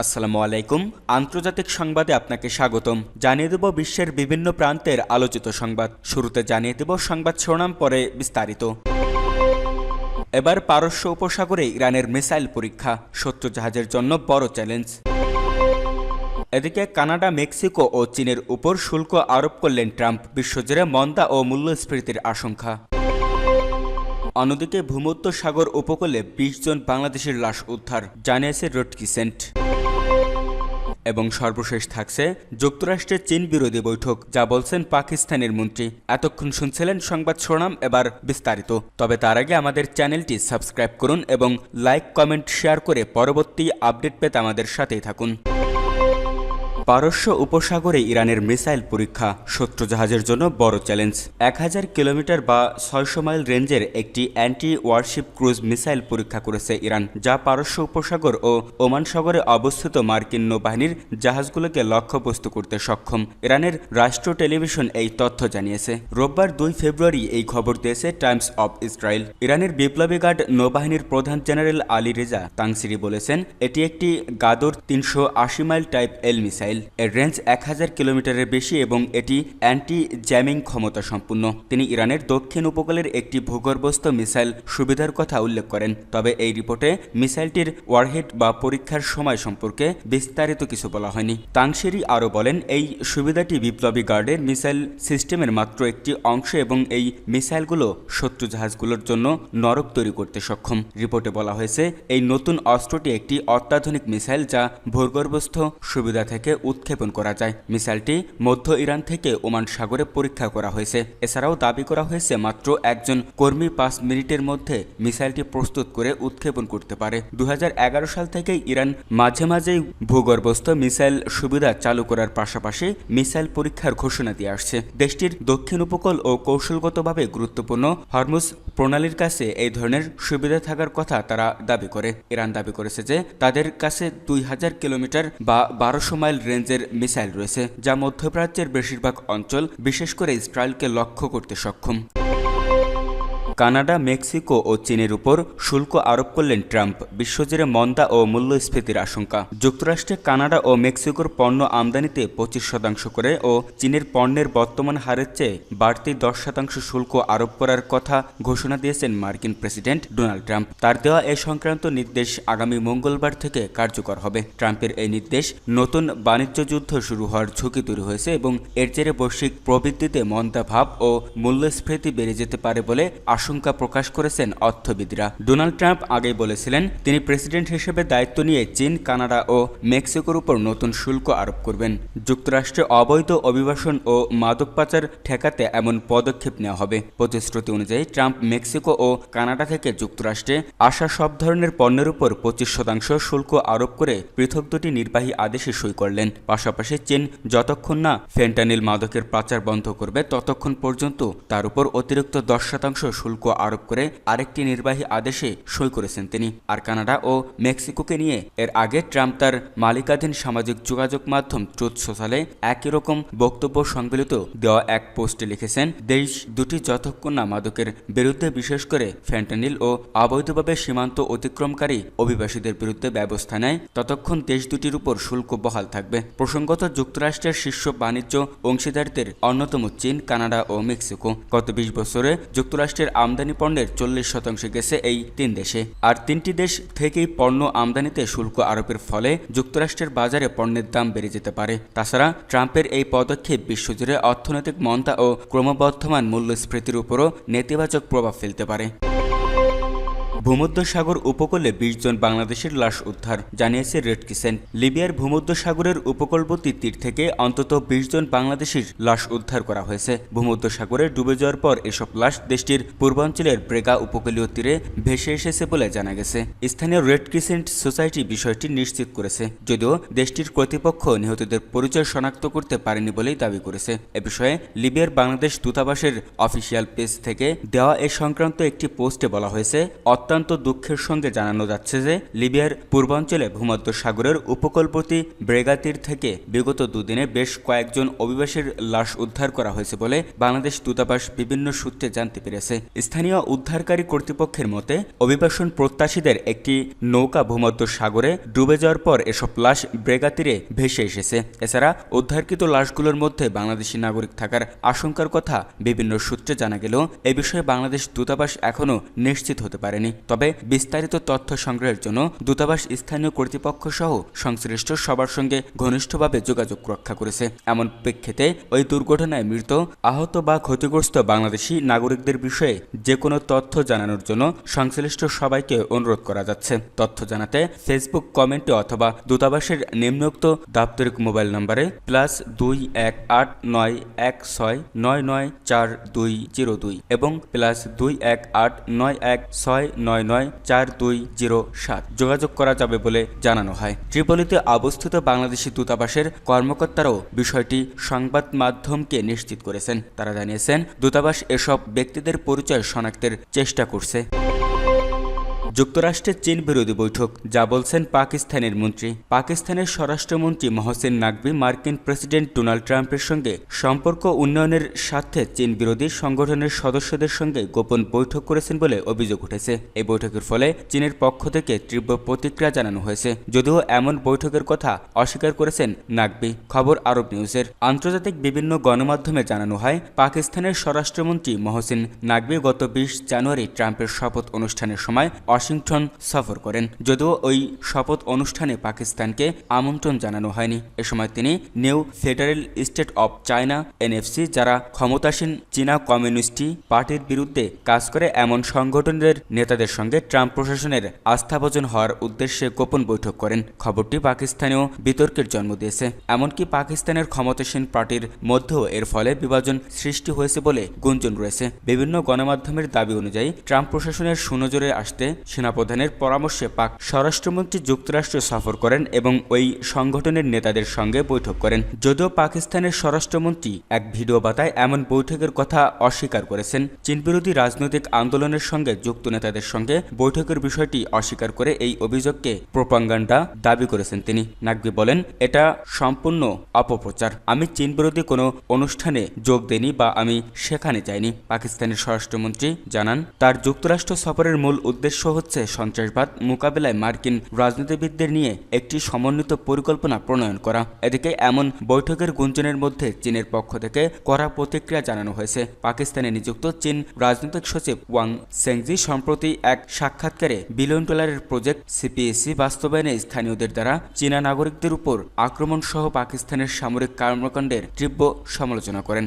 আসসালামু আলাইকুম। আন্তর্জাতিক সংবাদে আপনাকে স্বাগতম। জানিয়ে দেব বিশ্বের বিভিন্ন প্রান্তের আলোচিত সংবাদ। শুরুতে জানিয়ে দেব সংবাদ শিরোনাম, পরে বিস্তারিত। এবার পারস্য উপসাগরে ইরানের মিসাইল পরীক্ষা, শত্রু জাহাজের জন্য বড় চ্যালেঞ্জ। এদিকে কানাডা, মেক্সিকো ও চীনের উপর শুল্ক আরোপ করলেন ট্রাম্প। বিশ্বজুড়ে মন্দা ও মূল্যস্ফীতির আশঙ্কা। অন্যদিকে ভূমধ্য সাগর উপকূলে বিশ জন বাংলাদেশের লাশ উদ্ধার, জানিয়েছে রোডকিসেন্ট এবং সর্বশেষ থাকছে যুক্তরাষ্ট্রের চীন বিরোধী বৈঠক, যা বলছেন পাকিস্তানের মন্ত্রী। এতক্ষণ শুনছিলেন সংবাদ শোনাম এবার বিস্তারিত। তবে তার আগে আমাদের চ্যানেলটি সাবস্ক্রাইব করুন এবং লাইক, কমেন্ট, শেয়ার করে পরবর্তী আপডেট পেতে আমাদের সাথেই থাকুন। পারস্য উপসাগরে ইরানের মিসাইল পরীক্ষা শত্রু জাহাজের জন্য বড় চ্যালেঞ্জ। এক হাজার কিলোমিটার বা ছয়শো মাইল রেঞ্জের একটি অ্যান্টি ওয়ারশিপ ক্রুজ মিসাইল পরীক্ষা করেছে ইরান, যা পারস্য উপসাগর ও ওমান সাগরে অবস্থিত মার্কিন নৌবাহিনীর জাহাজগুলোকে লক্ষ্যবস্তু করতে সক্ষম। ইরানের রাষ্ট্র টেলিভিশন এই তথ্য জানিয়েছে। রোববার দুই ফেব্রুয়ারি এই খবর দিয়েছে টাইমস অব ইসরায়েল। ইরানের বিপ্লবী গার্ড নৌবাহিনীর প্রধান জেনারেল আলী রেজা তাংসিরি বলেছেন, এটি একটি গাদর তিনশো আশি মাইল টাইপ এল মিসাইল। এর রেঞ্জ এক হাজার কিলোমিটারের বেশি এবং এটি অ্যান্টি জ্যামিং ক্ষমতা সম্পূর্ণ তিনি ইরানের দক্ষিণ উপকূলের একটি ভূগর্ভস্থ মিসাইল সুবিধার কথা উল্লেখ করেন। তবে এই রিপোর্টে মিসাইলটির ওয়ারহেড বা পরীক্ষার সময় সম্পর্কে বিস্তারিত কিছু বলা হয়নি। তাংশেরি আরও বলেন, এই সুবিধাটি বিপ্লবী গার্ডের মিসাইল সিস্টেমের মাত্র একটি অংশ এবং এই মিসাইলগুলো শত্রু জাহাজগুলোর জন্য নরক তৈরি করতে সক্ষম। রিপোর্টে বলা হয়েছে, এই নতুন অস্ত্রটি একটি অত্যাধুনিক মিসাইল যা ভূগর্ভস্থ সুবিধা থেকে উৎক্ষেপণ করা যায়। মিসাইলটি মধ্য ইরান থেকে ওমান সাগরে পরীক্ষা করা হয়েছে। এছাড়াও দাবি করা হয়েছে মাত্র একজন কর্মী পাঁচ মিনিটের মধ্যে মিসাইলটি প্রস্তুত করে উৎক্ষেপণ করতে পারে। দু সাল থেকেই ইরান মাঝে মাঝেই ভূগর্ভস্থ মিসাইল সুবিধা চালু করার পাশাপাশি মিসাইল পরীক্ষার ঘোষণা দিয়ে আসছে। দেশটির দক্ষিণ উপকূল ও কৌশলগতভাবে গুরুত্বপূর্ণ হরমুজ প্রণালীর কাছে এই ধরনের সুবিধা থাকার কথা তারা দাবি করে। ইরান দাবি করেছে যে তাদের কাছে দুই হাজার কিলোমিটার বা বারোশো মাইল রেঞ্জের মিসাইল রয়েছে যা মধ্যপ্রাচ্যের বেশিরভাগ অঞ্চল বিশেষ করে ইসরায়েলকে লক্ষ্য করতে সক্ষম। কানাডা, মেক্সিকো ও চীনের উপর শুল্ক আরোপ করলেন ট্রাম্প। বিশ্বজুড়ে মন্দা ও মূল্যস্ফীতির আশঙ্কা। যুক্তরাষ্ট্রে কানাডা ও মেক্সিকোর পণ্য আমদানিতে পঁচিশ শতাংশ করে ও চীনের পণ্যের বর্তমান হারের চেয়ে বাড়তি দশ শতাংশ শুল্ক আরোপ করার কথা ঘোষণা দিয়েছেন মার্কিন প্রেসিডেন্ট ডোনাল্ড ট্রাম্প। তার দেওয়া এ সংক্রান্ত নির্দেশ আগামী মঙ্গলবার থেকে কার্যকর হবে। ট্রাম্পের এই নির্দেশ নতুন বাণিজ্য যুদ্ধ শুরু হওয়ার ঝুঁকি তৈরি হয়েছে এবং এর জেরে বৈশ্বিক প্রবৃদ্ধিতে মন্দা ভাব ও মূল্যস্ফীতি বেড়ে যেতে পারে বলে আশঙ্কা প্রকাশ করেছেন অর্থবিদরা। ডোনাল্ড ট্রাম্প আগেই বলেছিলেন, তিনি প্রেসিডেন্ট হিসেবে দায়িত্ব নিয়ে চীন, কানাডা ও মেক্সিকোর উপর নতুন শুল্ক আরোপ করবেন। যুক্তরাষ্ট্রে অবৈধ অভিবাসন ও মাদক পাচার ঠেকাতে এমন পদক্ষেপ নেওয়া হবে। প্রতিশ্রুতি অনুযায়ী ট্রাম্প মেক্সিকো ও কানাডা থেকে যুক্তরাষ্ট্রে আসা সব ধরনের পণ্যের উপর পঁচিশ শতাংশ শুল্ক আরোপ করে পৃথক দুটি নির্বাহী আদেশে সই করলেন। পাশাপাশি চীন যতক্ষণ না ফেন্টানিল মাদকের পাচার বন্ধ করবে, ততক্ষণ পর্যন্ত তার উপর অতিরিক্ত দশ শতাংশ শুল্ক আরোপ করে আরেকটি নির্বাহী আদেশে সই করেছেন তিনি। আর কানাডা ও মেক্সিকোকে নিয়ে এর আগে ট্রাম্প তার মালিকাধীন সামাজিক যোগাযোগ মাধ্যম ট্রুথ সোশ্যালে একই রকম বক্তব্য সংবলিত দেওয়া এক পোস্টে লিখেছেন, দেশ দুটি যতক্ষণ না মাদকের বিরুদ্ধে বিশেষ করে ফ্যান্টানিল ও অবৈধভাবে সীমান্ত অতিক্রমকারী অভিবাসীদের বিরুদ্ধে ব্যবস্থা নেয়। ততক্ষণ দেশ দুটির উপর শুল্ক বহাল থাকবে। প্রসঙ্গত যুক্তরাষ্ট্রের শীর্ষ বাণিজ্য অংশীদারদের অন্যতম চীন, কানাডা ও মেক্সিকো। গত বিশ বছরে যুক্তরাষ্ট্রের আমদানি পণ্যের চল্লিশ শতাংশ গেছে এই তিন দেশে। আর তিনটি দেশ থেকেই পণ্য আমদানিতে শুল্ক আরোপের ফলে যুক্তরাষ্ট্রের বাজারে পণ্যের দাম বেড়ে যেতে পারে। তাছাড়া ট্রাম্পের এই পদক্ষেপ বিশ্বজুড়ে অর্থনৈতিক মন্দা ও ক্রমবর্ধমান মূল্যস্ফীতির উপরও নেতিবাচক প্রভাব ফেলতে পারে। ভূমধ্যসাগর উপকূলে বিশ জন বাংলাদেশের লাশ উদ্ধার, জানিয়েছে রেড কিসেন্ট লিবিয়ার ভূমধ্যসাগরের উপকূলবর্তী তীর থেকে অন্তত বিশ জন বাংলাদেশের লাশ উদ্ধার করা হয়েছে। ভূমধ্যসাগরে ডুবে যাওয়ার পর এসব লাশ দেশটির পূর্বাঞ্চলের ব্রেগা উপকূলীয় তীরে ভেসে এসেছে বলে জানা গেছে। স্থানীয় রেড ক্রিসেন্ট সোসাইটি বিষয়টি নিশ্চিত করেছে, যদিও দেশটির কর্তৃপক্ষ নিহতদের পরিচয় শনাক্ত করতে পারেনি বলেই দাবি করেছে। এ বিষয়ে লিবিয়ার বাংলাদেশ দূতাবাসের অফিসিয়াল পেজ থেকে দেওয়া এ সংক্রান্ত একটি পোস্টে বলা হয়েছে অত্যন্ত দুঃখের সঙ্গে জানানো যাচ্ছে যে, লিবিয়ার পূর্বাঞ্চলে ভূমধ্য সাগরের উপকূলবর্তী ব্রেগাতির থেকে বিগত দুদিনে বেশ কয়েকজন অভিবাসীর লাশ উদ্ধার করা হয়েছে বলে বাংলাদেশ দূতাবাস বিভিন্ন সূত্রে জানতে পেরেছে। স্থানীয় উদ্ধারকারী কর্তৃপক্ষের মতে, অভিবাসন প্রত্যাশীদের একটি নৌকা ভূমধ্য সাগরে ডুবে যাওয়ার পর এসব লাশ ব্রেগাতিরে ভেসে এসেছে। এছাড়া উদ্ধারকৃত লাশগুলোর মধ্যে বাংলাদেশি নাগরিক থাকার আশঙ্কার কথা বিভিন্ন সূত্রে জানা গেলেও, এ বিষয়ে বাংলাদেশ দূতাবাস এখনও নিশ্চিত হতে পারেনি। তবে বিস্তারিত তথ্য সংগ্রহের জন্য দূতাবাস, স্থানীয় কর্তৃপক্ষ সহ সংশ্লিষ্ট সবার সঙ্গে ঘনিষ্ঠভাবে যোগাযোগ রক্ষা করেছে। এমন প্রেক্ষিতে ওই দুর্ঘটনায় মৃত, আহত বা ক্ষতিগ্রস্ত বাংলাদেশি নাগরিকদের বিষয়ে যে কোনো তথ্য জানানোর জন্য সংশ্লিষ্ট সবাইকে অনুরোধ করা যাচ্ছে। তথ্য জানাতে ফেসবুক কমেন্টে অথবা দূতাবাসের নিম্নোক্ত দাপ্তরিক মোবাইল নম্বরে প্লাস দুই এক আট নয় এক ছয় নয় নয় চার দুই জিরো দুই এবং প্লাস দুই এক আট নয় এক ছয় নয় নয় নয় চার দুই জিরো সাত। যোগাযোগ করা যাবে বলে জানানো হয়। ত্রিপলিতে অবস্থিত বাংলাদেশি দূতাবাসের কর্মকর্তারাও বিষয়টি সংবাদ মাধ্যমকে নিশ্চিত করেছেন। তারা জানিয়েছেন, দূতাবাস এসব ব্যক্তিদের পরিচয় শনাক্তের চেষ্টা করছে। যুক্তরাষ্ট্রের চীন বিরোধী বৈঠক, যা বলছেন পাকিস্তানের মন্ত্রী। পাকিস্তানের স্বরাষ্ট্রমন্ত্রী মহসিন নাকবি মার্কিন প্রেসিডেন্ট ডোনাল্ড ট্রাম্পের সঙ্গে সম্পর্ক উন্নয়নের স্বার্থে চীন বিরোধী সংগঠনের সদস্যদের সঙ্গে গোপন বৈঠক করেছেন বলে অভিযোগ উঠেছে। এই বৈঠকের ফলে চীনের পক্ষ থেকে তীব্র প্রতিক্রিয়া জানানো হয়েছে। যদিও এমন বৈঠকের কথা অস্বীকার করেছেন নাকবি খবর আরব নিউজের। আন্তর্জাতিক বিভিন্ন গণমাধ্যমে জানানো হয়, পাকিস্তানের স্বরাষ্ট্রমন্ত্রী মহসিন নাকবি গত বিশ জানুয়ারি ট্রাম্পের শপথ অনুষ্ঠানের সময় ওয়াশিংটন সফর করেন। যদিও ওই শপথ অনুষ্ঠানে পাকিস্তানকে আমন্ত্রণ জানানো হয়নি। এ সময় তিনি new federal state of China, NFC যারা ক্ষমতাসীন চীনা কমিউনিস্টী পার্টির বিরুদ্ধে কাজ করে, এমন সংগঠনের নেতাদের সঙ্গে ট্রাম্প প্রশাসনের আস্থাভোজন হওয়ার উদ্দেশ্যে গোপন বৈঠক করেন। খবরটি পাকিস্তানেও বিতর্কের জন্ম দিয়েছে। এমনকি পাকিস্তানের ক্ষমতাসীন পার্টির মধ্যেও এর ফলে বিভাজন সৃষ্টি হয়েছে বলে গুঞ্জন রয়েছে। বিভিন্ন গণমাধ্যমের দাবি অনুযায়ী, ট্রাম্প প্রশাসনের সুনজরে আসতে সেনাপ্রধানের পরামর্শে পাক স্বরাষ্ট্রমন্ত্রী যুক্তরাষ্ট্র সফর করেন এবং ওই সংগঠনের নেতাদের সঙ্গে বৈঠক করেন। যদিও পাকিস্তানের স্বরাষ্ট্রমন্ত্রী এক ভিডিও বার্তায় এমন বৈঠকের কথা অস্বীকার করেছেন। চীন বিরোধী রাজনৈতিক আন্দোলনের সঙ্গে যুক্ত নেতাদের সঙ্গে বৈঠকের বিষয়টি অস্বীকার করে এই অভিযোগকে প্রোপাঙ্গান্ডা দাবি করেছেন তিনি। নাকবি বলেন, এটা সম্পূর্ণ অপপ্রচার। আমি চীন বিরোধী কোনো অনুষ্ঠানে যোগ দেইনি বা আমি সেখানে যাইনি। পাকিস্তানের স্বরাষ্ট্রমন্ত্রী জানান, তার যুক্তরাষ্ট্র সফরের মূল উদ্দেশ্য হচ্ছে সন্ত্রাসবাদ মোকাবেলায় মার্কিন রাজনীতিবিদদের নিয়ে একটি সমন্বিত পরিকল্পনা প্রণয়ন করা। এদিকে এমন বৈঠকের গুঞ্জনের মধ্যে চীনের পক্ষ থেকে কড়া প্রতিক্রিয়া জানানো হয়েছে। পাকিস্তানে নিযুক্ত চীন রাজনৈতিক সচিব ওয়াং সেংজি সম্প্রতি এক সাক্ষাৎকারে বিলিয়ন ডলারের প্রজেক্ট সিপিএসসি বাস্তবায়নে স্থানীয়দের দ্বারা চীনা নাগরিকদের উপর আক্রমণ সহ পাকিস্তানের সামরিক কর্মকাণ্ডের তীব্র সমালোচনা করেন।